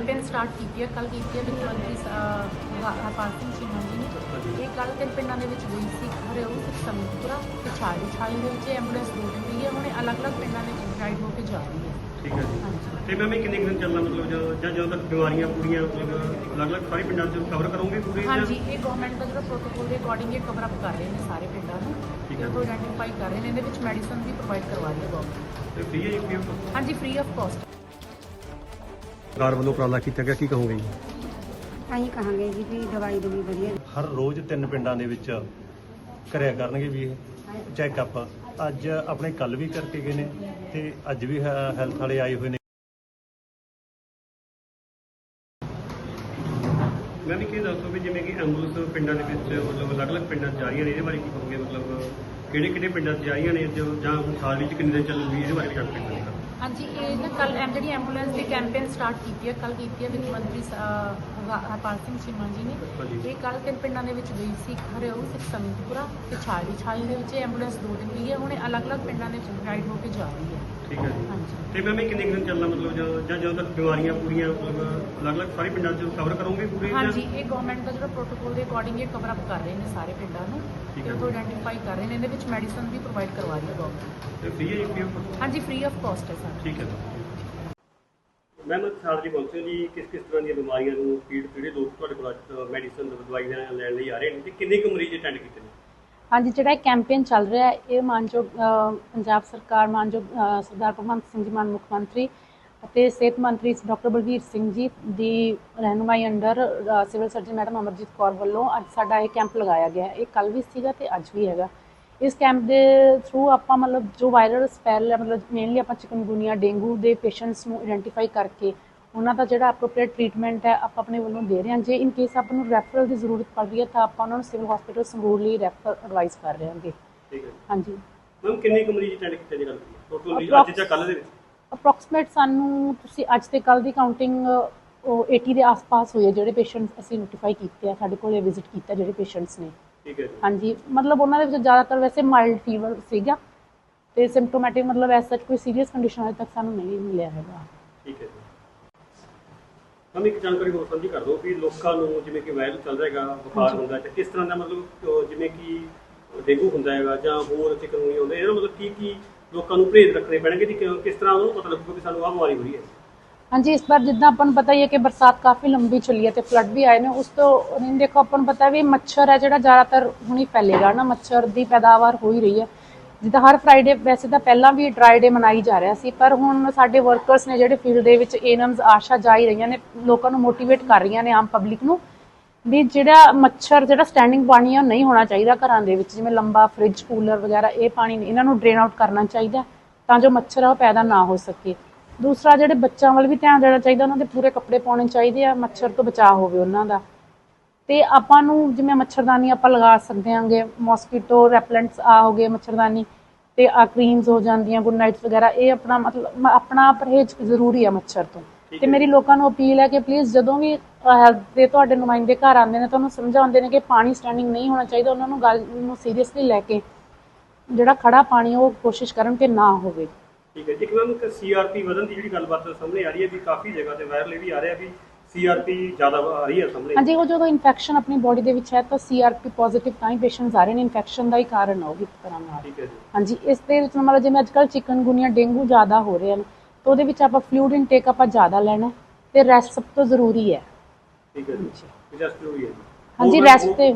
Campaign start ਕੀਤੀ ਹੈ ਕੱਲ ਕੀਤੀ ਹੈ ਮੁੱਖ ਮੰਤਰੀ ਹਰਪਾਲ ਸਿੰਘ ਚੀਮਾ ਜੀ ਨੇ। ਇਹ ਕੱਲ ਤਿੰਨ ਪਿੰਡਾਂ ਦੇ ਵਿੱਚ ਹੋਈ ਸੀ ਹਰਿਓ ਸੰਗਤਪੁਰਾ ਤੇ ਛਾੜੀ ਛਾੜੀ ਦੇ ਵਿੱਚ ਐਂਬੂਲੈਂਸ ਦੋ ਦਿਨ ਗਈ ਹੈ ਹੁਣ ਅਲੱਗ-ਅਲੱਗ ਪਿੰਡਾਂ ਦੇ ਵਿੱਚ ਰਾਈਡ ਹੋ ਕੇ ਜਾ ਰਹੀ ਹੈ। ਠੀਕ ਹੈ ਜੀ। ਤੇ ਮੈਮ ਇਹ ਕਿੰਨੇ ਦਿਨ ਚੱਲਣਾ ਮਤਲਬ ਜਦੋਂ ਜਾਂ ਜਦੋਂ ਤੱਕ ਬਿਮਾਰੀਆਂ ਪੂਰੀਆਂ ਮਤਲਬ ਅਲੱਗ-ਅਲੱਗ ਸਾਰੇ ਪਿੰਡਾਂ 'ਚ ਕਵਰ ਕਰੋਗੇ ਪੂਰੇ ਜਾਂ- ਹਾਂਜੀ ਇਹ ਗਵਰਨਮੈਂਟ ਦਾ ਜਿਹੜਾ ਪ੍ਰੋਟੋਕੋਲ ਦੇ ਅਕੋਰਡਿੰਗ ਇਹ ਕਵਰ ਅਪ ਕਰ ਰਹੇ ਨੇ ਸਾਰੇ ਪਿੰਡਾਂ ਨੂੰ। ਠੀਕ ਹੈ। ਉਹ ਆਇਡੈਂਟੀਫਾਈ ਕਰ ਰਹੇ ਨੇ ਇਹਦੇ ਵਿੱਚ ਮੈਡੀਸਨ ਵੀ ਪ੍ਰੋਵਾਈਡ ਕਰਵਾ ਰਹੀ ਹੈ ਗਵਰਨਮੈਂਟ ਤੇ ਫ੍ਰੀ ਹੈ ਜੀ ਹਾਂਜੀ ਫ੍ਰੀ ਆਫ ਕਾਸਟ ਸਰਕਾਰ ਵੱਲੋਂ ਉਪਰਾਲਾ ਕੀਤਾ ਗਿਆ ਕੀ ਕਹੋਗੇ ਜੀ? ਅਸੀਂ ਕਹਾਂਗੇ ਜੀ ਵੀ ਦਵਾਈ ਦਵਾਈ ਵਧੀਆ। ਹਰ ਰੋਜ਼ ਤਿੰਨ ਪਿੰਡਾਂ ਦੇ ਵਿੱਚ ਕਰਿਆ ਕਰਨਗੇ ਵੀ ਇਹ ਚੈੱਕਅਪ ਅੱਜ ਆਪਣੇ ਕੱਲ ਵੀ ਕਰਕੇ ਗਏ ਨੇ ਤੇ ਅੱਜ ਵੀ ਹੈਲਥ ਵਾਲੇ ਆਏ ਹੋਏ ਨੇ। ਮੈਂ ਵੀ ਕੀ ਦੱਸੋ ਵੀ ਜਿਵੇਂ ਕਿ ਐਂਬੂਲੈਂਸ ਪਿੰਡਾਂ ਦੇ ਵਿੱਚ ਮਤਲਬ ਅਲੱਗ-ਅਲੱਗ ਪਿੰਡਾਂ 'ਚ ਜਾ ਰਹੀਆਂ ਨੇ ਇਹਦੇ ਬਾਰੇ ਕੀ ਕਹੋਗੇ? ਮਤਲਬ ਕਿਹੜੇ-ਕਿਹੜੇ ਪਿੰਡਾਂ 'ਚ ਜਾ ਰਹੀਆਂ ਨੇ ਜੋ ਜਾਂ ਹੁਣ ਸਾਲ ਵਿੱਚ ਕਿੰਨੇ ਦਿਨ ਚੱਲੂਗੀ ਇਹਦੇ ਬਾਰੇ ਵੀ ਜਾਣਕਾਰੀ ਦਿਓ। ਹਾਂਜੀ ਇਹ ਨਾ ਕੱਲ ਜਿਹੜੀ ਐਂਬੂਲੈਂਸ ਦੀ ਕੈਂਪੇਨ ਸਟਾਰਟ ਕੀਤੀ ਹੈ ਕੱਲ ਕੀਤੀ ਹੈ ਮੁੱਖ ਮੰਤਰੀ ਹਰਪਾਲ ਸਿੰਘ ਚੀਮਾ ਜੀ ਨੇ। ਇਹ ਕੱਲ ਤਿੰਨ ਪਿੰਡਾਂ ਦੇ ਵਿੱਚ ਗਈ ਸੀ ਹਰਿਓ ਸਿੱਖ ਸੰਗਤਪੁਰਾ ਤੇ ਛਾੜੀ ਛਾੜੀ ਦੇ ਵਿੱਚ ਐਂਬੂਲੈਂਸ ਦੋ ਦਿਨ ਗਈ ਹੈ ਹੁਣ ਇਹ ਅਲੱਗ-ਅਲੱਗ ਪਿੰਡਾਂ ਦੇ ਵਿੱਚ ਰਾਈਡ ਹੋ ਕੇ ਜਾ ਰਹੀ ਹੈ ਠੀਕ ਹੈ ਜੀ। ਹਾਂਜੀ। ਤੇ ਮੈਮ ਇਹ ਕਿੰਨੇ ਕੁ ਦਿਨ ਚੱਲਣਾ ਮਤਲਬ ਜਦੋਂ ਜਾਂ ਜਦੋਂ ਤੱਕ ਬਿਮਾਰੀਆਂ ਪੂਰੀਆਂ ਮਤਲਬ ਅਲੱਗ-ਅਲੱਗ ਸਾਰੇ ਪਿੰਡਾਂ 'ਚ ਕਵਰ ਕਰੋਗੇ ਪੂਰੇ ਜਾਂ- ਹਾਂਜੀ ਇਹ ਗਵਰਨਮੈਂਟ ਦਾ ਜਿਹੜਾ ਪ੍ਰੋਟੋਕੋਲ ਦੇ ਅਕੋਰਡਿੰਗ ਇਹ ਕਵਰ ਅਪ ਕਰ ਰਹੇ ਨੇ ਸਾਰੇ ਪਿੰਡਾਂ ਨੂੰ ਠੀਕ ਤੇ ਹੈ। ਉਹ ਆਇਡੈਂਟੀਫਾਈ ਕਰ ਰਹੇ ਨੇ ਇਹਦੇ ਵਿੱਚ ਮੈਡੀਸਨ ਵੀ ਪ੍ਰੋਵਾਈਡ ਕਰਵਾ ਰਹੀ ਹੈ ਗਵਰਨਮੈਂਟ ਤੇ ਫ੍ਰੀ ਹੈ ਜੀ of- ਹਾਂਜੀ ਫ੍ਰੀ ਆਫ ਕਾਸਟ ਹੈ ਸਰ। ਠੀਕ ਹੈ। ਮੈਮ ਜੀ ਪਹੁੰਚੇ ਜੀ ਕਿਸ ਕਿਸ ਤਰ੍ਹਾਂ ਦੀਆਂ ਬਿਮਾਰੀਆਂ ਨੂੰ ਪੀੜ ਜਿਹੜੇ ਲੋਕ ਤੁਹਾਡੇ ਕੋਲ ਮੈਡੀਸਨ ਦਵਾਈਆਂ ਲੈਣ ਲਈ ਆ ਰਹੇ ਨੇ ਤੇ ਕਿੰਨੇ ਕੁ ਮਰੀਜ਼ ਅਟੈਂਡ ਕੀਤੇ ਨੇ? ਹਾਂਜੀ, ਜਿਹੜਾ ਇਹ ਕੈਂਪੇਨ ਚੱਲ ਰਿਹਾ ਹੈ, ਇਹ ਮਾਨਯੋਗ ਪੰਜਾਬ ਸਰਕਾਰ, ਮਾਨਯੋਗ ਸਰਦਾਰ ਭਗਵੰਤ ਸਿੰਘ ਜੀ ਮਾਨ ਮੁੱਖ ਮੰਤਰੀ ਅਤੇ ਸਿਹਤ ਮੰਤਰੀ ਡਾਕਟਰ ਬਲਵੀਰ ਸਿੰਘ ਜੀ ਦੀ ਰਹਿਨੁਮਾਈ under civil surgeon madam Amarjit Kaur ਵੱਲੋਂ ਅੱਜ ਸਾਡਾ ਇਹ ਕੈਂਪ ਲਗਾਇਆ ਗਿਆ ਹੈ। ਇਹ ਕੱਲ ਵੀ ਸੀਗਾ ਤੇ ਅੱਜ ਵੀ ਹੈਗਾ। ਇਸ ਕੈਂਪ ਦੇ ਥਰੂ ਆਪਾਂ ਮਤਲਬ ਜੋ ਵਾਇਰਲ ਸਪੈਲ ਹੈ, ਮਤਲਬ ਮੇਨਲੀ ਆਪਾਂ ਚਿਕਨਗੁਨੀਆ, ਡੇਂਗੂ ਦੇ ਪੇਸ਼ੈਂਟਸ ਨੂੰ ਆਇਡੈਂਟੀਫਾਈ ਕਰਕੇ ਉਹਨਾਂ ਦਾ ਜਿਹੜਾ ਅਪਰੋਪਰੀਏਟ ਟ੍ਰੀਟਮੈਂਟ ਹੈ ਆਪਾਂ ਆਪਣੇ ਵੱਲੋਂ ਦੇ ਰਹੇ ਹਾਂ। ਜੇ ਇਨ ਕੇਸ ਆਪਾਂ ਨੂੰ ਰੈਫਰਲ ਦੀ ਜ਼ਰੂਰਤ ਪੜ ਰਹੀ ਹੈ ਤਾਂ ਆਪਾਂ ਉਹਨਾਂ ਨੂੰ ਸਿਵਲ ਹਸਪੀਟਲ ਸੰਗਰੂਰ ਲਈ ਰੈਫਰ ਐਡਵਾਈਸ ਕਰ ਰਹੇ ਹਾਂਗੇ। ਠੀਕ ਹੈ ਹਾਂਜੀ। ਮੈਮ ਕਿੰਨੇ ਕੁ ਮਰੀਜ਼ ਅਟੈਂਡ ਕੀਤੇ ਜੀ ਗੱਲ ਟੋਟਲ ਮਰੀਜ਼ ਅੱਜ ਜਾਂ ਕੱਲ੍ਹ ਦੇ ਵਿੱਚ? ਅਪਰੋਕਸੀਮੇਟ ਸਾਨੂੰ ਤੁਸੀਂ ਅੱਜ ਤੇ ਕੱਲ ਦੀ ਕਾਊਂਟਿੰਗ ਉਹ 80 ਦੇ ਆਸ-ਪਾਸ ਹੋਏ ਜਿਹੜੇ ਪੇਸ਼ੈਂਟਸ ਅਸੀਂ ਨੋਟੀਫਾਈ ਕੀਤੇ ਆ। ਸਾਡੇ ਕੋਲੇ ਵਿਜ਼ਿਟ ਕੀਤਾ ਜਿਹੜੇ ਪੇਸ਼ੈਂਟਸ ਨੇ। ਠੀਕ ਹੈ ਜੀ। ਹਾਂਜੀ। ਮਤਲਬ ਉਹਨਾਂ ਦੇ ਵਿੱਚ ਜ਼ਿਆਦਾਤਰ ਵੈਸੇ ਮਾਈਲਡ ਫੀਵਰ ਸੀਗਾ ਤੇ ਸਿੰਪਟੋਮੈਟਿਕ ਮਤਲਬ ਐਸ ਸੱਚ ਕੋਈ ਸੀਰੀਅਸ ਕੰਡੀਸ਼ਨ ਅਜੇ ਤੱਕ ਸਾਨੂੰ ਨਹੀਂ ਮਿਲਿਆ ਹੈਗਾ। ਠੀਕ ਹੈ ਜੀ। ਮੈਮ ਇੱਕ ਜਾਣਕਾਰੀ ਹੋਰ ਸਾਂਝੀ ਕਰ ਦਿਓ ਕਿ ਲੋਕਾਂ ਨੂੰ ਜਿਵੇਂ ਕਿ ਵਾਇਰਲ ਚੱਲ ਰਿਹਾ ਹੈਗਾ ਬੁਖਾਰ ਹੁੰਦਾ ਹੈ ਤੇ ਕਿਸ ਤਰ੍ਹਾਂ ਦਾ ਮਤਲਬ ਅਹ ਜਿਵੇਂ ਕਿ ਡੇਂਗੂ ਹੁੰਦਾ ਹੈਗਾ ਜਾਂ ਹੋਰ ਚਿਕਨਗੁਨੀਆ ਹੁੰਦਾ ਇਹਦਾ ਮਤਲਬ ਕੀ ਕੀ ਲੋਕਾਂ ਨੂੰ ਪਰਹੇਜ਼ ਰੱਖਣੇ ਪੈਣਗੇ ਕਿ ਕਿ- ਕਿਸ ਤਰ੍ਹਾਂ ਉਹਨੂੰ ਪਤਾ ਲੱਗੂਗਾ ਕਿ ਸਾਨੂੰ ਆਹ ਬਿਮਾਰੀ ਹੋ ਰਹੀ ਹੈ? ਹਾਂਜੀ ਇਸ ਵਾਰ ਜਿੱਦਾਂ ਆਪਾਂ ਨੂੰ ਪਤਾ ਹੀ ਹੈ ਕਿ ਬਰਸਾਤ ਕਾਫੀ ਲੰਬੀ ਚੱਲੀ ਹੈ ਤੇ ਫਲੱਡ ਵੀ ਆਏ ਨੇ ਉਸ ਤੋਂ ਦੇਖੋ ਆਪਾਂ ਨੂੰ ਪਤਾ ਵੀ ਮੱਛਰ ਹੈ ਜਿਹੜਾ ਜ਼ਿਆਦਾਤਰ ਹੁਣੀ ਫੈਲੇਗਾ ਨਾ ਮੱਛਰ ਦੀ ਪੈਦਾਵਾਰ ਹੋ ਹੀ ਰਹੀ ਹੈ। ਜਿੱਦਾਂ ਹਰ ਫਰਾਈਡੇ ਵੈਸੇ ਤਾਂ ਪਹਿਲਾਂ ਵੀ ਡਰਾਈ ਡੇ ਮਨਾਈ ਜਾ ਰਿਹਾ ਸੀ, ਪਰ ਹੁਣ ਸਾਡੇ ਵਰਕਰਸ ਨੇ ਜਿਹੜੇ ਫੀਲਡ ਦੇ ਵਿੱਚ ਏਨਮਸ ਆਸ਼ਾ ਜਾਈ ਰਹੀਆਂ ਨੇ, ਲੋਕਾਂ ਨੂੰ ਮੋਟੀਵੇਟ ਕਰ ਰਹੀਆਂ ਨੇ ਆਮ ਪਬਲਿਕ ਨੂੰ ਵੀ ਜਿਹੜਾ ਮੱਛਰ, ਜਿਹੜਾ ਸਟੈਂਡਿੰਗ ਪਾਣੀ ਆ, ਉਹ ਨਹੀਂ ਹੋਣਾ ਚਾਹੀਦਾ ਘਰਾਂ ਦੇ ਵਿੱਚ, ਜਿਵੇਂ ਲੰਬਾ ਫ੍ਰਿਜ ਕੂਲਰ ਵਗੈਰਾ, ਇਹ ਪਾਣੀ ਇਹਨਾਂ ਨੂੰ ਡਰੇਨ ਆਊਟ ਕਰਨਾ ਚਾਹੀਦਾ ਤਾਂ ਜੋ ਮੱਛਰ ਆ, ਉਹ ਪੈਦਾ ਨਾ ਹੋ ਸਕੇ। ਦੂਸਰਾ, ਜਿਹੜੇ ਬੱਚਿਆਂ ਵੱਲ ਵੀ ਧਿਆਨ ਦੇਣਾ ਚਾਹੀਦਾ, ਉਹਨਾਂ ਦੇ ਪੂਰੇ ਕੱਪੜੇ ਪਾਉਣੇ ਚਾਹੀਦੇ ਆ, ਮੱਛਰ ਤੋਂ ਬਚਾਅ ਹੋਵੇ ਉਹਨਾਂ ਦਾ। ਤੇ ਆਪਾਂ ਨੂੰ ਜਿਵੇਂ ਮੱਛਰਦਾਨੀ ਆਪਾਂ ਲਗਾ ਸਕਦੇ ਆਂਗੇ ਮੋਸਕੀਟੋ ਰੈਪਲੈਂਟਸ ਆ ਹੋ ਗਏ ਮੱਛਰਦਾਨੀ ਤੇ ਆ ਕਰੀਮਸ ਹੋ ਜਾਂਦੀਆਂ ਗੁੱਡ ਨਾਈਟਸ ਵਗੈਰਾ ਇਹ ਆਪਣਾ ਮਤਲਬ ਆਪਣਾ ਪਰਹੇਜ਼ ਜ਼ਰੂਰੀ ਆ ਮੱਛਰ ਤੋਂ। ਤੇ ਮੇਰੀ ਲੋਕਾਂ ਨੂੰ ਅਪੀਲ ਹੈ ਕਿ ਪਲੀਜ਼ ਜਦੋਂ ਵੀ ਹੈਲਥ ਦੇ ਤੁਹਾਡੇ ਨੁਮਾਇੰਦੇ ਘਰ ਆਉਂਦੇ ਨੇ ਤੁਹਾਨੂੰ ਸਮਝਾਉਂਦੇ ਨੇ ਕਿ ਪਾਣੀ ਸਟੈਂਡਿੰਗ ਨਹੀਂ ਹੋਣਾ ਚਾਹੀਦਾ ਉਹਨਾਂ ਨੂੰ ਗੱਲ ਨੂੰ ਸੀਰੀਅਸਲੀ ਲੈ ਕੇ ਜਿਹੜਾ ਖੜਾ ਪਾਣੀ ਉਹ ਕੋਸ਼ਿਸ਼ ਕਰਨ ਕਿ ਨਾ ਹੋਵੇ। ਠੀਕ ਹੈ। ਜੀ। ਇੱਕ ਮੈਮ ਸੀਆਰਪੀ ਵਧਣ ਦੀ ਜਿਹੜੀ ਗੱਲਬਾਤ ਸਾਹਮਣੇ ਆ ਰਹੀ ਹੈ ਵੀ ਕਾਫੀ ਜਗ੍ਹਾ ਤੇ ਵਾਇਰਲ ਇਹ ਵੀ ਆ ਰਿਹਾ ਵੀ ਸੀਆਰਪੀ ਜ਼ਿਆਦਾ ਆ ਰਹੀ ਹੈ ਸਾਹਮਣੇ? ਹਾਂਜੀ ਉਹ ਜਦੋਂ ਇਨਫੈਕਸ਼ਨ ਆਪਣੀ ਬੋਡੀ ਦੇ ਵਿੱਚ ਹੈ ਤਾਂ ਸੀਆਰਪੀ ਪੋਜ਼ਿਟਿਵ ਤਾਂ ਹੀ ਪੇਸ਼ੈਂਟਸ ਆ ਰਹੇ ਨੇ। ਇਨਫੈਕਸ਼ਨ ਦਾ ਹੀ ਕਾਰਨ ਵੀ ਇੱਕ ਤਰ੍ਹਾਂ ਨਾਲ। ਠੀਕ ਹੈ ਜੀ। ਹਾਂਜੀ ਇਸ ਦੇ ਵਿੱਚ ਮਤਲਬ ਜਿਵੇਂ ਅੱਜਕੱਲ ਚਿਕਨਗੁਨੀਆ ਡੇਂਗੂ ਜ਼ਿਆਦਾ ਹੋ ਰਹੇ ਹਨ ਤਾਂ ਉਹਦੇ ਵਿੱਚ ਆਪਾਂ ਫਲੂਇਡ ਇਨਟੇਕ ਆਪਾਂ ਜ਼ਿਆਦਾ ਲੈਣਾ ਹੈ ਤੇ ਰੈਸਟ ਸਭ ਤੋਂ ਜ਼ਰੂਰੀ ਹੈ। ਠੀਕ ਹੈ ਜੀ। ਜਸਟ ਜ਼ਰੂਰੀ ਹੈ ਹਾਂਜੀ ਰੈਸਟ ਤੇ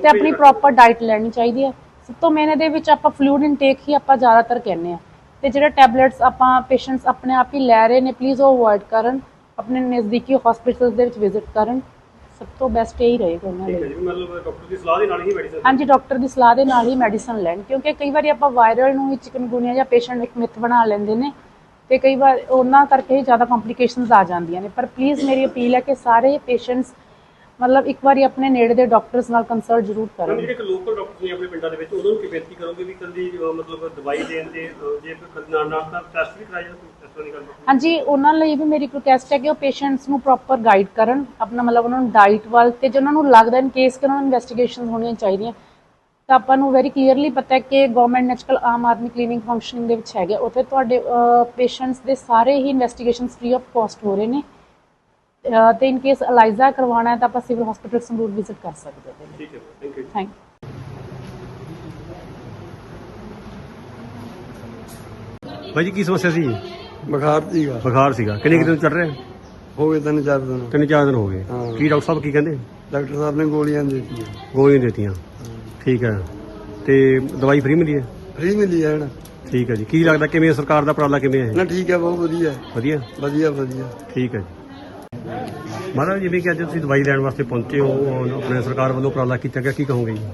ਤੇ ਆਪਣੀ ਦਾ ਪ੍ਰੋਪਰ ਡਾਈਟ ਲੈਣੀ ਚਾਹੀਦੀ ਹੈ। ਸਭ ਤੋਂ ਮੇਨ ਇਹਦੇ ਵਿੱਚ ਆਪਾਂ ਫਲੂਇਡ ਇਨਟੇਕ ਹੀ ਆਪਾਂ ਜ਼ਿਆਦਾਤਰ ਕਹਿੰਦੇ ਆ ਤੇ ਜਿਹੜੇ ਟੈਬਲੇਟਸ ਆਪਾਂ ਪੇਸ਼ੈਂਟਸ ਆਪਣੇ ਆਪ ਹੀ ਲੈ ਰਹੇ ਨੇ ਪਲੀਜ਼ ਉਹ ਅਵੋਇਡ ਕਰਨ। ਆਪਣੇ ਨਜ਼ਦੀਕੀ ਹਸਪੀਟਲਸ ਦੇ ਵਿੱਚ ਵਿਜ਼ਿਟ ਕਰਨ ਸਭ ਤੋਂ ਬੈਸਟ ਇਹੀ ਰਹੇਗਾ ਉਹਨਾਂ ਲਈ। ਜੀ ਮਤਲਬ ਡਾਕਟਰ ਦੀ ਸਲਾਹ ਦੇ ਨਾਲ ਹੀ ਮੈਡੀਸਨ ਹਾਂਜੀ ਡਾਕਟਰ ਦੀ ਸਲਾਹ ਦੇ ਨਾਲ ਹੀ ਮੈਡੀਸਨ ਲੈਣ ਕਿਉਂਕਿ ਕਈ ਵਾਰੀ ਆਪਾਂ ਵਾਇਰਲ ਨੂੰ ਹੀ ਚਿਕਨਗੁਨੀਆ ਜਾਂ ਪੇਸ਼ੈਂਟ ਇੱਕ ਮਿੱਥ ਬਣਾ ਲੈਂਦੇ ਨੇ ਤੇ ਕਈ ਵਾਰ ਉਹਨਾਂ ਕਰਕੇ ਹੀ ਜ਼ਿਆਦਾ ਕੰਪਲਿਕੇਸ਼ਨਸ ਆ ਜਾਂਦੀਆਂ ਨੇ। ਪਰ ਪਲੀਜ਼ ਮੇਰੀ ਅਪੀਲ ਹੈ ਕਿ ਸਾਰੇ ਪੇਸ਼ੈਂਟਸ ਮਤਲਬ ਇੱਕ ਵਾਰੀ ਆਪਣੇ ਨੇੜੇ ਦੇ ਡਾਕਟਰਸ ਨਾਲ ਕੰਸਲਟ ਜ਼ਰੂਰ ਕਰਨ ਜਿਹੜੇ ਕਿ ਲੋਕਲ ਡਾਕਟਰ ਨੇ ਆਪਣੇ ਪਿੰਡਾਂ ਦੇ ਵਿੱਚ ਉਹਨਾਂ ਨੂੰ ਕੀ ਬੇਨਤੀ ਕਰੋਗੇ ਵੀ ਕੱਲੀ ਮਤਲਬ ਦਵਾਈ ਦੇਣ ਤੇ ਅਹ, ਜੇ ਕੋਈ ਨਾਲ ਨਾਲ ਤਾਂ ਟੈਸਟ ਵੀ ਕਰਾਇਆ ਜਾਂਦਾ ਕੋਈ ਟੈਸਟ ਹਾਂਜੀ ਉਹਨਾਂ ਲਈ ਵੀ ਮੇਰੀ ਰਿਕੁਐਸਟ ਹੈ ਕਿ ਉਹ ਪੇਸ਼ੈਂਟਸ ਨੂੰ ਪ੍ਰੋਪਰ ਗਾਈਡ ਕਰਨ ਆਪਣਾ ਮਤਲਬ ਉਹਨਾਂ ਨੂੰ ਡਾਈਟ ਵੱਲ ਤੇ ਜੇ ਉਹਨਾਂ ਨੂੰ ਲੱਗਦਾ ਇਨ ਕੇਸ ਕਿ ਉਹਨਾਂ ਨੂੰ ਇਨਵੈਸਟੀਗੇਸ਼ਨਸ ਹੋਣੀਆਂ ਚਾਹੀਦੀਆਂ ਤਾਂ ਆਪਾਂ ਨੂੰ ਵੈਰੀ ਕਲੀਅਰਲੀ ਪਤਾ ਹੈ ਕਿ ਗਵਰਨਮੈਂਟ ਨੇ ਅੱਜਕੱਲ੍ਹ ਆਮ ਆਦਮੀ ਕਲੀਨਿਕ ਫੰਕਸ਼ਨਿੰਗ ਦੇ ਵਿੱਚ ਹੈਗੇ ਉੱਥੇ ਤੁਹਾਡੇ ਪੇਸ਼ੈਂਟਸ ਦੇ ਸਾਰੇ ਹੀ ਇਨਵੈਸਟੀਗੇਸ਼ਨਸ ਫ੍ਰੀ ਆਫ ਕਾਸਟ ਹੋ ਰਹੇ ਨੇ। ਤੇ ਇਨ ਕੇਸ ਅਲਾਈਜ਼ਾ ਕਰਵਾਉਣਾ ਹੈ ਤਾਂ ਆਪਾਂ ਸਿਵਲ ਹਸਪੀਟਲ ਸੰਗਰੂਰ ਵਿਜ਼ਿਟ ਕਰ ਸਕਦੇ ਹਾਂ। ਠੀਕ ਹੈ ਥੈਂਕ ਯੂ ਥੈਂਕ ਭਾਈ ਜੀ ਕੀ ਸਮੱਸਿਆ ਸੀ? ਬੁਖਾਰ ਸੀਗਾ। ਬੁਖਾਰ ਸੀਗਾ। ਕਿੰਨੇ ਕੁ ਦਿਨ ਚੱਲ ਰਿਹਾ? ਹੋ ਗਏ ਤਿੰਨ ਚਾਰ ਦਿਨ। ਤਿੰਨ ਚਾਰ ਦਿਨ ਹੋ ਗਏ। ਹਾਂ। ਕੀ ਡਾਕਟਰ ਸਾਹਿਬ ਕੀ ਕਹਿੰਦੇ? ਡਾਕਟਰ ਸਾਹਿਬ ਨੇ ਗੋਲੀਆਂ ਦਿੱਤੀਆਂ। ਗੋਲੀਆਂ ਦਿੱਤੀਆਂ। ਠੀਕ ਹੈ। ਤੇ ਦਵਾਈ ਫ੍ਰੀ ਮਿਲੀ ਹੈ? ਫ੍ਰੀ ਮਿਲੀ ਹੈ ਨਾ ਠੀਕ ਹੈ ਜੀ। ਕੀ ਲੱਗਦਾ ਕਿਵੇਂ ਸਰਕਾਰ ਦਾ ਉਪਰਾਲਾ ਕਿਵੇਂ ਹੈ ਨਾ ਠੀਕ ਹੈ ਬਹੁਤ ਵਧੀਆ। ਵਧੀਆ? ਵਧੀਆ ਵਧੀਆ। ਠੀਕ ਹੈ ਜੀ। ਮਹਾਰਾਜ ਜਿਵੇਂ ਕਿ ਅੱਜ ਤੁਸੀਂ ਦਵਾਈ ਲੈਣ ਵਾਸਤੇ ਪਹੁੰਚੇ ਹੋ ਔਰ ਆਪਣੇ ਸਰਕਾਰ ਵੱਲੋਂ ਉਪਰਾਲਾ ਕੀਤਾ ਗਿਆ ਕੀ ਕਹੋਗੇ ਜੀ?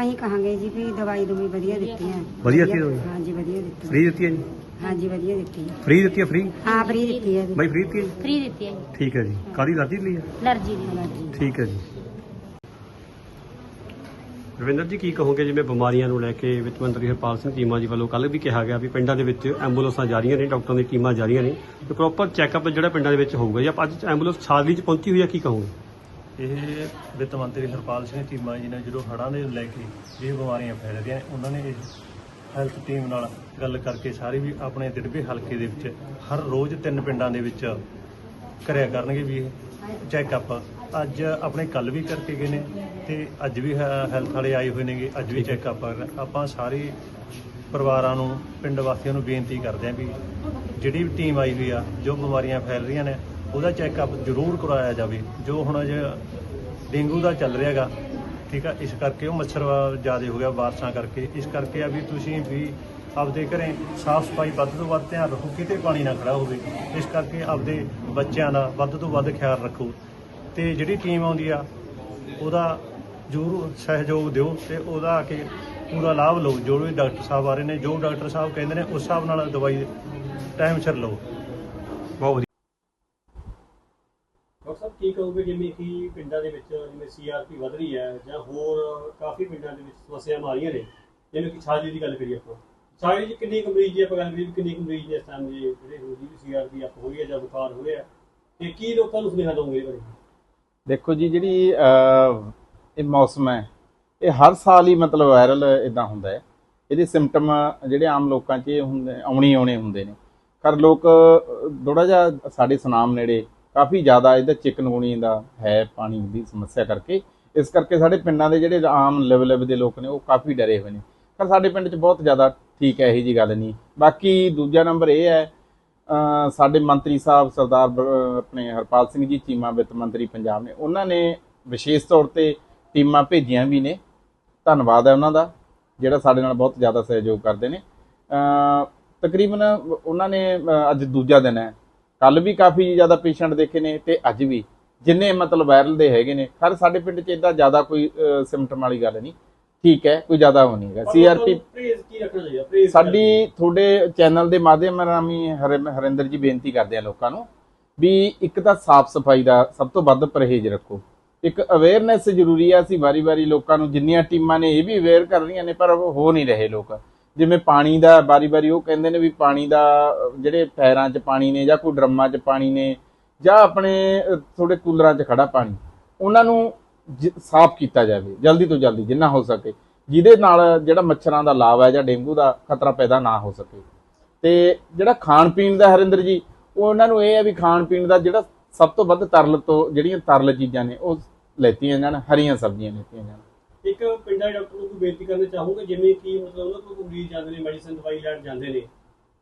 ਅਸੀਂ ਕਹਾਂਗੇ ਜੀ ਵੀ ਦਵਾਈ ਦੂਵੀ ਵਧੀਆ ਦਿੱਤੀ ਹੈ। ਵਧੀਆ ਦਿੱਤੀ ਦਵਾਈ? ਹਾਂਜੀ ਵਧੀਆ ਦਿੱਤੀ ਫ੍ਰੀ ਦਿੱਤੀ ਹੈ ਜੀ? ਹਾਂਜੀ ਵਧੀਆ ਦਿੱਤੀ ਹੈ। ਫ੍ਰੀ ਦਿੱਤੀ ਹੈ ਫ੍ਰੀ? ਹਾਂ ਫ੍ਰੀ ਦਿੱਤੀ ਹੈ ਜੀ। ਬਾਈ ਫ੍ਰੀ ਦਿੱਤੀ ਹੈ ਜੀ? ਫ੍ਰੀ ਦਿੱਤੀ ਹੈ ਜੀ। ਠੀਕ ਹੈ ਜੀ। ਕਾਦੀ ਰਾਜੀ ਲਈ ਹੈ? ਅਲਰਜੀ ਦੀ। ਅਲਰਜੀ ਠੀਕ ਹੈ ਜੀ। ਰਵਿੰਦਰ ਜੀ ਕੀ ਕਹੋਗੇ ਜਿਵੇਂ ਬਿਮਾਰੀਆਂ ਨੂੰ ਲੈ ਕੇ ਵਿੱਤ ਮੰਤਰੀ ਹਰਪਾਲ ਸਿੰਘ ਚੀਮਾ ਜੀ ਵੱਲੋਂ ਕੱਲ ਵੀ ਕਿਹਾ ਗਿਆ ਵੀ ਪਿੰਡਾਂ ਦੇ ਵਿੱਚ ਐਂਬੂਲੈਂਸਾਂ ਜਾ ਰਹੀਆਂ ਨੇ ਡਾਕਟਰਾਂ ਦੀ ਟੀਮਾਂ ਜਾ ਰਹੀਆਂ ਨੇ ਤੇ ਪ੍ਰੋਪਰ ਚੈੱਕਅਪ ਜਿਹੜਾ ਪਿੰਡਾਂ ਦੇ ਵਿੱਚ ਹੋਊਗਾ ਜਾਂ ਅੱਜ ਐਂਬੂਲੈਂਸ ਛਾਦਲੀ 'ਚ ਪਹੁੰਚੀ ਹੋਈ ਹੈ ਕੀ ਕਹੋਗੇ? ਇਹ ਵਿੱਤ ਮੰਤਰੀ ਹਰਪਾਲ ਸਿੰਘ ਚੀਮਾ ਜੀ ਨੇ ਜਦੋਂ ਹੜ੍ਹਾਂ ਦੇ ਲੈ ਕੇ ਇਹ ਬਿਮਾਰੀਆਂ ਫੈਲ ਰਹੀਆਂ ਨੇ, ਉਹਨਾਂ ਨੇ ਹੈਲਥ ਟੀਮ ਨਾਲ ਗੱਲ ਕਰਕੇ ਸਾਰੇ ਵੀ ਆਪਣੇ ਦਿੜਬੇ ਹਲਕੇ ਦੇ ਵਿੱਚ ਹਰ ਰੋਜ਼ ਤਿੰਨ ਪਿੰਡਾਂ ਦੇ ਵਿੱਚ ਕਰਿਆ ਕਰਨਗੇ ਵੀ ਇਹ ਚੈੱਕਅਪ ਅੱਜ ਆਪਣੇ ਕੱਲ ਵੀ ਕਰਕੇ ਗਏ ਨੇ ਤੇ ਅੱਜ ਵੀ ਹੈਲਥ ਵਾਲੇ ਆਏ ਹੋਏ ਨੇਗੇ, ਅੱਜ ਵੀ ਚੈੱਕਅਪ ਆਪਾਂ ਸਾਰੇ ਪਰਿਵਾਰਾਂ ਨੂੰ, ਪਿੰਡ ਵਾਸੀਆਂ ਨੂੰ ਬੇਨਤੀ ਕਰਦੇ ਆਂ ਵੀ ਜਿਹੜੀ ਵੀ ਟੀਮ ਆਈ ਹੋਈ ਆ, ਜੋ ਬਿਮਾਰੀਆਂ ਫੈਲ ਰਹੀਆਂ ਨੇ, ਉਹਦਾ ਚੈੱਕਅਪ ਜ਼ਰੂਰ ਕਰਾਇਆ ਜਾਵੇ। ਜੋ ਹੁਣ ਅਜੇ ਡੇਂਗੂ ਦਾ ਚੱਲ ਰਿਹਾਗਾ ਠੀਕ ਆ, ਇਸ ਕਰਕੇ ਉਹ ਮੱਛਰ ਜ਼ਿਆਦਾ ਹੋ ਗਿਆ, ਬਾਰਿਸ਼ਾਂ ਕਰਕੇ। ਇਸ ਕਰਕੇ ਆ ਵੀ ਤੁਸੀਂ ਵੀ ਆਪਦੇ ਘਰੇ ਸਾਫ਼ ਸਫ਼ਾਈ ਵੱਧ ਤੋਂ ਵੱਧ ਧਿਆਨ ਰੱਖੋ ਕਿਤੇ ਪਾਣੀ ਨਾ ਖੜਾ ਹੋਵੇ। ਇਸ ਕਰਕੇ ਆਪਦੇ ਬੱਚਿਆਂ ਦਾ ਵੱਧ ਤੋਂ ਵੱਧ ਖਿਆਲ ਰੱਖੋ। ਤੇ ਜਿਹੜੀ ਟੀਮ ਆਉਂਦੀ ਆ ਉਹਦਾ ਜ਼ਰੂਰ ਸਹਿਯੋਗ ਦਿਓ ਤੇ ਉਹਦਾ ਆ ਕੇ ਪੂਰਾ ਲਾਭ ਲਓ। ਜੋ ਵੀ ਡਾਕਟਰ ਸਾਹਿਬ ਆ ਰਹੇ ਨੇ ਜੋ ਡਾਕਟਰ ਸਾਹਿਬ ਕਹਿੰਦੇ ਨੇ ਉਸ ਹਿਸਾਬ ਨਾਲ ਦਵਾਈ ਟਾਈਮ ਸਿਰ ਲਓ। ਬਹੁਤ ਵਧੀਆ। ਡਾਕਟਰ ਸਾਹਿਬ ਕੀ ਕਹੋਗੇ ਜਿਵੇਂ ਕਿ ਪਿੰਡਾਂ ਦੇ ਵਿੱਚ ਜਿਵੇਂ ਸੀਆਰਪੀ ਵਧ ਰਹੀ ਹੈ ਜਾਂ ਹੋਰ ਕਾਫੀ ਪਿੰਡਾਂ ਦੇ ਵਿੱਚ ਸਮੱਸਿਆਵਾਂ ਆ ਰਹੀਆਂ ਨੇ? ਜਿਵੇਂ ਕਿ ਛਾਜਲੀ ਦੀ ਗੱਲ ਕਰੀਏ ਆਪਾਂ। ਛਾਜਲੀ 'ਚ ਕਿੰਨੀ ਕੁ ਮਰੀਜ਼ ਦੀ ਆਪਾਂ ਗੱਲ ਕਰੀਏ ਵੀ ਕਿੰਨੀ ਕੁ ਮਰੀਜ਼ ਨੇ ਇਸ ਟਾਈਮ ਦੇ ਜਿਹੜੇ ਹੋ ਜੀ ਸੀਆਰਪੀ ਆਪ ਹੋਈ ਹੈ ਜਾਂ ਬੁਖਾਰ ਹੋ ਤੇ ਕੀ ਲੋਕਾਂ ਨੂੰ ਸੁਨੇਹਾ ਦੋਗੇ ਇਹ ਬਾਰੇ? ਦੇਖੋ ਜੀ ਜਿਹੜੀ ਅਹ, ਇਹ ਮੌਸਮ ਹੈ ਇਹ ਹਰ ਸਾਲ ਹੀ ਮਤਲਬ ਵਾਇਰਲ ਇਦਾਂ ਹੁੰਦਾ ਹੈ। ਇਹਦੇ ਸਿੰਪਟਮ ਜਿਹੜੇ ਆਮ ਲੋਕਾਂ 'ਚ ਇਹ ਹੁੰਦੇ ਆਉਣੇ ਆਉਣੇ ਹੁੰਦੇ ਨੇ। ਪਰ ਲੋਕ ਥੋੜਾ ਜਿਹਾ ਸਾਡੇ ਸੁਨਾਮ ਨੇੜੇ ਕਾਫੀ ਜ਼ਿਆਦਾ ਇਹਦਾ ਚਿਕਨਗੁਣੀ ਦਾ ਹੈ ਪਾਣੀ ਦੀ ਸਮੱਸਿਆ ਕਰਕੇ। ਇਸ ਕਰਕੇ ਸਾਡੇ ਪਿੰਡਾਂ ਦੇ ਜਿਹੜੇ ਆਮ ਲੈਵਲ ਲੈਵਲ ਦੇ ਲੋਕ ਨੇ ਉਹ ਕਾਫੀ ਡਰੇ ਹੋਏ ਨੇ। ਪਰ ਸਾਡੇ ਪਿੰਡ 'ਚ ਬਹੁਤ ਜ਼ਿਆਦਾ ਠੀਕ ਹੈ ਇਹੀ ਜੀ ਗੱਲ ਨਹੀਂ। ਬਾਕੀ ਦੂਜਾ ਨੰਬਰ ਇਹ ਹੈ ਸਾਡੇ ਮੰਤਰੀ ਸਾਹਿਬ ਸਰਦਾਰ ਆਪਣੇ ਹਰਪਾਲ ਸਿੰਘ ਜੀ ਚੀਮਾ ਵਿੱਤ ਮੰਤਰੀ ਪੰਜਾਬ ਨੇ ਉਹਨਾਂ ਨੇ ਵਿਸ਼ੇਸ਼ ਤੌਰ ਤੇ ਟੀਮਾਂ ਭੇਜੀਆਂ ਵੀ ਨੇ। ਧੰਨਵਾਦ ਹੈ ਉਹਨਾਂ ਦਾ ਜਿਹੜਾ ਸਾਡੇ ਨਾਲ ਬਹੁਤ ਜ਼ਿਆਦਾ ਸਹਿਯੋਗ ਕਰਦੇ ਨੇ। ਤਕਰੀਬਨ ਉਹਨਾਂ ਨੇ ਅੱਜ ਦੂਜਾ ਦਿਨ ਹੈ। ਕੱਲ ਵੀ ਕਾਫੀ ਜ਼ਿਆਦਾ ਪੇਸ਼ੈਂਟ ਦੇਖੇ ਨੇ ਤੇ ਅੱਜ ਵੀ। ਜਿੰਨੇ ਮਤਲਬ ਵਾਇਰਲ ਦੇ ਹੈਗੇ ਨੇ ਖਰ ਸਾਡੇ ਪਿੰਡ 'ਚ ਇਦਾਂ ਜ਼ਿਆਦਾ ਕੋਈ ਸਿੰਪਟਮ ਵਾਲੀ ਗੱਲ ਨਹੀਂ। ਠੀਕ ਹੈ ਕੋਈ ਜ਼ਿਆਦਾ ਉਹ ਨਹੀਂ ਹੈਗਾ। ਸੀਆਰਪੀ ਕੀ ਰੱਖਣਾ ਚਾਹੀਦਾ? ਪ੍ਰੇਜ਼ ਸਾਡੀ ਤੁਹਾਡੇ ਚੈਨਲ ਦੇ ਮਾਧਿਅਮ ਰਾਹੀਂ ਹਰਿ- ਹਰਿੰਦਰ ਜੀ ਬੇਨਤੀ ਕਰਦੇ ਆ ਲੋਕਾਂ ਨੂੰ ਵੀ ਇੱਕ ਤਾਂ ਸਾਫ਼ ਸਫ਼ਾਈ ਦਾ ਸਭ ਤੋਂ ਵੱਧ ਪਰਹੇਜ਼ ਰੱਖੋ। ਇੱਕ ਅਵੇਅਰਨੈਸ ਜ਼ਰੂਰੀ ਆ ਅਸੀਂ ਵਾਰੀ-ਵਾਰੀ ਲੋਕਾਂ ਨੂੰ ਜਿੰਨੀਆਂ ਟੀਮਾਂ ਨੇ ਇਹ ਵੀ ਅਵੇਅਰ ਕਰ ਰਹੀਆਂ ਨੇ ਪਰ ਉਹ ਹੋ ਨਹੀਂ ਰਹੇ ਲੋਕ। ਜਿਵੇਂ ਪਾਣੀ ਦਾ ਵਾਰੀ-ਵਾਰੀ ਉਹ ਕਹਿੰਦੇ ਨੇ ਵੀ ਪਾਣੀ ਦਾ ਜਿਹੜੇ ਪੈਰਾਂ 'ਚ ਪਾਣੀ ਨੇ ਜਾਂ ਕੋਈ ਡਰਮਾਂ 'ਚ ਪਾਣੀ ਨੇ ਜਾਂ ਆਪਣੇ ਥੋੜੇ ਕੂਲਰਾਂ 'ਚ ਖੜਾ ਪਾਣੀ ਉਹਨਾਂ ਨੂੰ ਸਾਫ਼ ਕੀਤਾ ਜਾਵੇ ਜਲਦੀ ਤੋਂ ਜਲਦੀ ਜਿੰਨਾ ਹੋ ਸਕੇ। ਜਿਹਦੇ ਨਾਲ ਜਿਹੜਾ ਮੱਛਰਾਂ ਦਾ ਲਾਭ ਹੈ ਜਾਂ ਡੇਂਗੂ ਦਾ ਖਤਰਾ ਪੈਦਾ ਨਾ ਹੋ ਸਕੇ। ਤੇ ਜਿਹੜਾ ਖਾਣ ਪੀਣ ਦਾ ਹਰਿੰਦਰ ਜੀ ਉਹ ਉਹਨਾਂ ਨੂੰ ਇਹ ਹੈ ਵੀ ਖਾਣ ਪੀਣ ਦਾ ਜਿਹੜਾ ਸਭ ਤੋਂ ਵੱਧ ਤਰਲ ਤੋਂ ਜਿਹੜੀਆਂ ਤਰਲ ਚੀਜ਼ਾਂ ਨੇ ਉਹ ਲੈਤੀਆਂ ਜਾਣ ਹਰੀਆਂ ਸਬਜ਼ੀਆਂ ਲੈਤੀਆਂ ਜਾਣ। ਇੱਕ ਪਿੰਡਾਂ ਦੇ ਡਾਕਟਰ ਨੂੰ ਕੋਈ ਬੇਨਤੀ ਕਰਨਾ ਚਾਹੂੰਗਾ ਜਿਵੇਂ ਕਿ ਮਤਲਬ ਉਹਨਾਂ ਕੋਲ ਕੋਈ ਮਰੀਜ਼ ਜਾਂਦੇ ਨੇ ਮੈਡੀਸਨ ਦਵਾਈ ਲੈਣ ਜਾਂਦੇ ਨੇ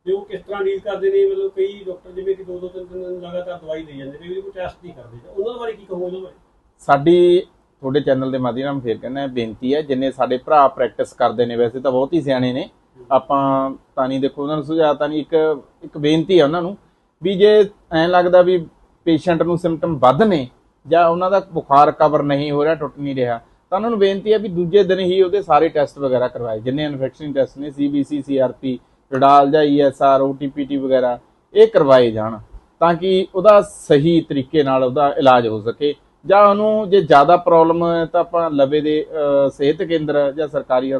ਤੇ ਉਹ ਕਿਸ ਤਰ੍ਹਾਂ ਡੀਲ ਕਰਦੇ ਨੇ? ਮਤਲਬ ਕਈ ਡਾਕਟਰ ਜਿਵੇਂ ਕਿ ਦੋ ਦੋ ਤਿੰਨ ਤਿੰਨ ਦਿਨ ਲਗਾਤਾਰ ਦਵਾਈ ਦੇ ਜਾਂਦੇ ਨੇ ਵੀ ਕੋਈ ਟੈਸਟ ਨਹੀਂ ਕਰਦੇ। ਉਹਨਾਂ ਬਾਰੇ ਕੀ ਕਹੋਗੇ ਉਹਨਾਂ ਬਾਰੇ? ਸਾਡੀ ਤੁਹਾਡੇ ਚੈਨਲ ਦੇ ਮਾਧਿਅਮ ਨਾਲ ਫੇਰ ਕਹਿੰਦਾ, ਬੇਨਤੀ ਹੈ, ਜਿੰਨੇ ਸਾਡੇ ਭਰਾ ਪ੍ਰੈਕਟਿਸ ਕਰਦੇ ਨੇ ਵੈਸੇ ਤਾਂ ਬਹੁਤ ਹੀ ਸਿਆਣੇ ਨੇ। ਆਪਾਂ ਤਾਂ ਨਹੀਂ ਦੇਖੋ, ਉਹਨਾਂ ਨੂੰ ਸੁਝਾਅ ਤਾਂ ਨਹੀਂ, ਇੱਕ ਇੱਕ ਬੇਨਤੀ ਹੈ ਉਹਨਾਂ ਨੂੰ ਵੀ ਜੇ ਐਂ ਲੱਗਦਾ ਵੀ ਪੇਸ਼ੈਂਟ ਨੂੰ ਸਿੰਪਟਮ ਵੱਧ ਨੇ ਜਾਂ ਉਹਨਾਂ ਦਾ ਬੁਖਾਰ ਕਵਰ ਨਹੀਂ ਹੋ ਰਿਹਾ, ਟੁੱਟ ਨਹੀਂ ਰਿਹਾ, ਤਾਂ ਉਹਨਾਂ ਨੂੰ ਬੇਨਤੀ ਹੈ ਵੀ ਦੂਜੇ ਦਿਨ ਹੀ ਉਹਦੇ ਸਾਰੇ ਟੈਸਟ ਵਗੈਰਾ ਕਰਵਾਏ। ਜਿੰਨੇ ਇਨਫੈਕਸ਼ਨ ਟੈਸਟ ਨੇ ਸੀਬੀਸੀ ਸੀਆਰਪੀ ਰਡਾਲ ਜਾਂ ਈਐਸਆਰ ਓਟੀਪੀਟੀ ਵਗੈਰਾ, ਇਹ ਕਰਵਾਏ ਜਾਣ ਤਾਂ ਕਿ ਉਹਦਾ ਸਹੀ ਤਰੀਕੇ ਨਾਲ ਉਹਦਾ ਇਲਾਜ ਹੋ ਸਕੇ। ਜਾਂ ਉਹਨੂੰ ਜੇ ਜ਼ਿਆਦਾ ਪ੍ਰੋਬਲਮ ਹੈ ਤਾਂ ਆਪਾਂ ਲਵੇ ਦੇ ਅਹ, ਸਿਹਤ ਕੇਂਦਰ ਜਾਂ ਸਰਕਾਰੀ